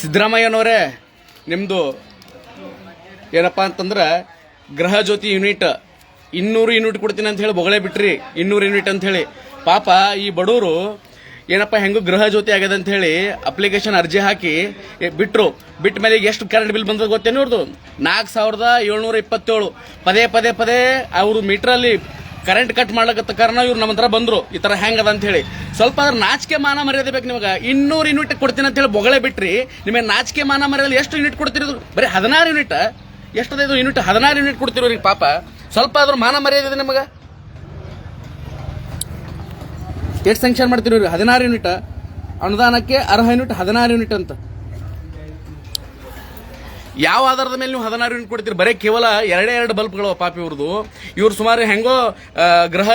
ಸಿದ್ದರಾಮಯ್ಯನವರೇ ನಿಮ್ಮದು ಏನಪ್ಪ ಅಂತಂದ್ರೆ ಗೃಹ ಜ್ಯೋತಿ ಯೂನಿಟ್ ಇನ್ನೂರು ಯೂನಿಟ್ ಕೊಡ್ತೀನಿ ಅಂತ ಹೇಳಿ ಬೊಗಳೇ ಬಿಟ್ರಿ, ಇನ್ನೂರು ಯೂನಿಟ್ ಅಂತ ಹೇಳಿ. ಪಾಪ ಈ ಬಡವರು ಏನಪ್ಪ ಹೆಂಗು ಗೃಹ ಜ್ಯೋತಿ ಆಗ್ಯದ ಅಂತ ಹೇಳಿ ಅಪ್ಲಿಕೇಶನ್ ಅರ್ಜಿ ಹಾಕಿ ಬಿಟ್ಟರು ಬಿಟ್ಟ ಮೇಲೆ ಎಷ್ಟು ಕರೆಂಟ್ ಬಿಲ್ ಬಂದದ ಗೊತ್ತೇನು ಅವ್ರದ್ದು ನಾಲ್ಕು ಸಾವಿರದ ಏಳ್ನೂರ ಇಪ್ಪತ್ತೇಳು. ಪದೇ ಪದೇ ಪದೇ ಅವರು ಮೀಟ್ರಲ್ಲಿ ಕರೆಂಟ್ ಕಟ್ ಮಾಡ್ಲಕತ್ತ ಕಾರಣ ಇವ್ರು ನಮ್ಮ ಹತ್ರ ಬಂದ್ರು. ಈ ತರ ಹೆಂಗದ ಅಂತ ಹೇಳಿ. ಸ್ವಲ್ಪ ಅದ್ರ ನಾಚಿಕೆ ಮಾನ ಮರ್ಯಾದೆ ಬೇಕು ನಿಮಗೆ. ಇನ್ನೂರು ಯೂನಿಟ್ ಕೊಡ್ತೀನಿ ಅಂತ ಹೇಳಿ ಬೊಗಳೆ ಬಿಟ್ರಿ, ನಿಮಗೆ ನಾಚಿಕೆ ಮಾನ ಮರ್ಯಾದೆ ಎಷ್ಟು ಯೂನಿಟ್ ಕೊಡ್ತಿರೋದು? ಬರೀ ಹದಿನಾರು ಯೂನಿಟ್ ಎಷ್ಟದ ಇದು ಯೂನಿಟ್ ಹದಿನಾರು ಯೂನಿಟ್ ಕೊಡ್ತಿರೋರಿಗೆ ಪಾಪ. ಸ್ವಲ್ಪ ಅದ್ರ ಮಾನ ಮರ್ಯಾದೆ ಇದೆ ನಿಮಗೆ? ಎಷ್ಟು ಸ್ಯಾಂಕ್ಷನ್ ಮಾಡ್ತಿರೋರಿ ಹದಿನಾರು ಯೂನಿಟ್ ಅನುದಾನಕ್ಕೆ ಅರ್ಹ ಯೂನಿಟ್ ಹದಿನಾರು ಯೂನಿಟ್ ಅಂತ. ಯಾವ ಆಧಾರದ ಮೇಲೆ ನೀವು ಹದಿನಾರು ಯೂನಿಟ್ ಕೊಡ್ತೀರಿ? ಬರೀ ಕೇವಲ ಎರಡೇ ಎರಡು ಬಲ್ಬ್ಗಳು ಪಾಪಿ ಇವ್ರದ್ದು. ಇವ್ರು ಸುಮಾರು ಹೆಂಗೋ ಗೃಹ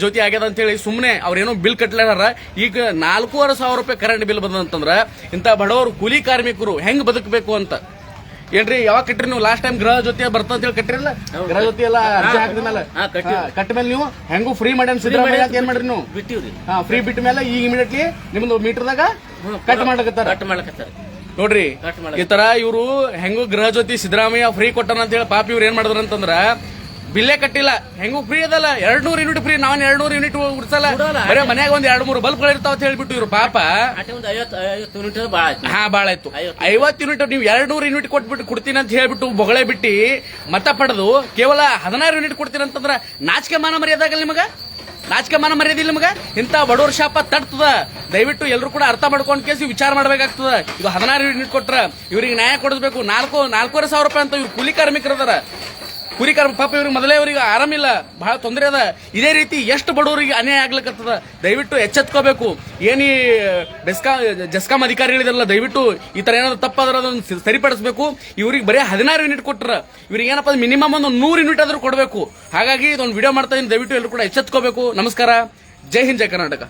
ಜ್ಯೋತಿ ಆಗ್ಯದ ಅಂತೇಳಿ ಸುಮ್ಮನೆ ಅವ್ರೇನೋ ಬಿಲ್ ಕಟ್ಲಾರ ಈಗ ನಾಲ್ಕೂವರೆ ಸಾವಿರ ರೂಪಾಯಿ ಕರೆಂಟ್ ಬಿಲ್ ಬಂದಂತಂದ್ರೆ ಇಂಥ ಬಡವರು ಕೂಲಿ ಕಾರ್ಮಿಕರು ಹೆಂಗ್ ಬದುಕಬೇಕು ಅಂತ? ಏನ್ರಿ ಯಾವಾಗ ಕಟ್ಟ್ರಿ ನೀವು? ಲಾಸ್ಟ್ ಟೈಮ್ ಗೃಹ ಜ್ಯೋತಿ ಬರ್ತಂತ ಹೇಳಿ ಕಟ್ಟಿರಲ್ಲ? ಗೃಹ ಜ್ಯೋತಿ ಎಲ್ಲ ಅರ್ಜಿ ಹಾಕಿದ ಮೇಲೆ? ಕಟ್ಟ ಮೇಲೆ ನೀವು ಹೆಂಗೂ ಫ್ರೀ ಮಾಡ್ಯಾನ್ ಸಿದ್ದರಾಮಯ್ಯ ಅಂತ ಏನ್ ಮಾಡ್ರಿ ನೀವು? ಬಿಟ್ಟಿವ್ರಿ. ಹಾ ಫ್ರೀ ಬಿಟ್ಟ ಮೇಲೆ ಈಗ ಇಮಿಡಿಯೇಟ್ಲಿ ನಿಮ್ದು ಮೀಟರ್ದಾಗ ಕಟ್ ಮಾಡ್ಲಕತ್ತಾರ. ಕಟ್ ಮಾಡ್ಲಕತ್ತಾರ. ನೋಡ್ರಿ ಈ ತರ ಇವರು ಹೆಂಗು ಗೃಹ ಜ್ಯೋತಿ ಸಿದ್ದರಾಮಯ್ಯ ಫ್ರೀ ಕೊಟ್ಟನ ಅಂತ ಹೇಳಿ ಪಾಪ ಇವ್ರು ಏನ್ ಮಾಡಿದ್ರು ಅಂತಂದ್ರ ಬಿಲ್ಲೇ ಕಟ್ಟಿಲ್ಲ. ಹೆಂಗೂ ಫ್ರೀ ಅದಲ್ಲ. ಎರಡ್ ನೂರು ಯೂನಿಟ್ ಫ್ರೀ ನಾವ್ ಎರಡ್ ನೂರ್ ಯೂನಿಟ್ ಉಡ್ಸಲ್ಲ. ಬರೀ ಮನ್ಯಾಗ ಒಂದ್ ಎರಡ್ ಮೂರು ಬಲ್ಬ್ಗಳು ಇರ್ತಾವ ಅಂತ ಹೇಳ್ಬಿಟ್ಟು ಇವ್ರು ಪಾಪ. ಹಾ ಬಾಳ ಆಯ್ತು. ಐವತ್ ಐವತ್ತು ಯೂನಿಟ್ ನೀವು ಎರಡ್ ನೂರು ಯೂನಿಟ್ ಕೊಟ್ಬಿಟ್ಟು ಕೊಡ್ತೀನಿ ಅಂತ ಹೇಳ್ಬಿಟ್ಟು ಬೊಗಳೆ ಬಿಟ್ಟಿ ಮತ ಪಡೆದು ಕೇವಲ ಹದಿನಾರು ಯೂನಿಟ್ ಕೊಡ್ತೀನಿ ಅಂತಂದ್ರ ನಾಚಿಕೆ ಮಾನ ಮರ್ಯಾದಾಗಲ್ಲ ನಿಮಗ? ನಾಚಿಕೆ ಮಾನ ಮರ್ಯಾದಿಲ್ಲ ನಿಮಗೆ? ಇಂಥ ಬಡವರ ಶಾಪ ತಟ್ತದ. ದಯವಿಟ್ಟು ಎಲ್ಲರೂ ಕೂಡ ಅರ್ಥ ಮಾಡ್ಕೊಂಡ್ ಕೇಸಿ ವಿಚಾರ ಮಾಡಬೇಕಾಗ್ತದ. ಇದು ಹದಿನಾರು ಯೂನಿಟ್ ಕೊಟ್ರ, ಇವರಿಗೆ ನ್ಯಾಯ ಕೊಡಿಸ್ಬೇಕು. ನಾಲ್ಕು ನಾಲ್ಕೂವರೆ ಸಾವಿರ ರೂಪಾಯಿ ಅಂತ ಇವ್ರು ಕೂಲಿ ಕಾರ್ಮಿಕರು ಕೂಲಿ ಕಾರ್ಮಿಕ ಪಾಪ ಇವ್ರಿಗೆ ಮೊದಲೇ ಅವ್ರಿಗೆ ಆರಾಮಿಲ್ಲ, ಬಹಳ ತೊಂದರೆ ಅದ. ಇದೇ ರೀತಿ ಎಷ್ಟು ಬಡವರಿಗೆ ಅನ್ಯಾಯ ಆಗ್ಲಿಕ್ಕತ್ತದ ದಯವಿಟ್ಟು ಎಚ್ಚೆತ್ಕೋಬೇಕು. ಏನಿ, ಡೆಸ್ಕಾ, ಜಸ್ಕಾಂ ಅಧಿಕಾರಿಗಳಿದ್ರಲ್ಲ, ದಯವಿಟ್ಟು ಈ ತರ ಏನಾದ್ರು ತಪ್ಪಾದ್ರೆ ಅದನ್ನು ಸರಿಪಡಿಸಬೇಕು. ಇವ್ರಿಗೆ ಬರೀ ಹದಿನಾರು ಯೂನಿಟ್ ಕೊಟ್ರ, ಇವ್ರಿಗೆ ಏನಪ್ಪ ಮಿನಿಮಮ್ ಒಂದು ನೂರು ಯೂನಿಟ್ ಆದ್ರೂ ಕೊಡಬೇಕು. ಹಾಗಾಗಿ ಇದೊಂದು ವಿಡಿಯೋ ಮಾಡ್ತಾ ಇದ್ದೀನಿ ದಯವಿಟ್ಟು ಎಲ್ಲರೂ ಕೂಡ ಎಚ್ಚೆತ್ಕೋಬೇಕು. ನಮಸ್ಕಾರ. ಜೈ ಹಿಂದ್, ಜೈ ಕರ್ನಾಟಕ.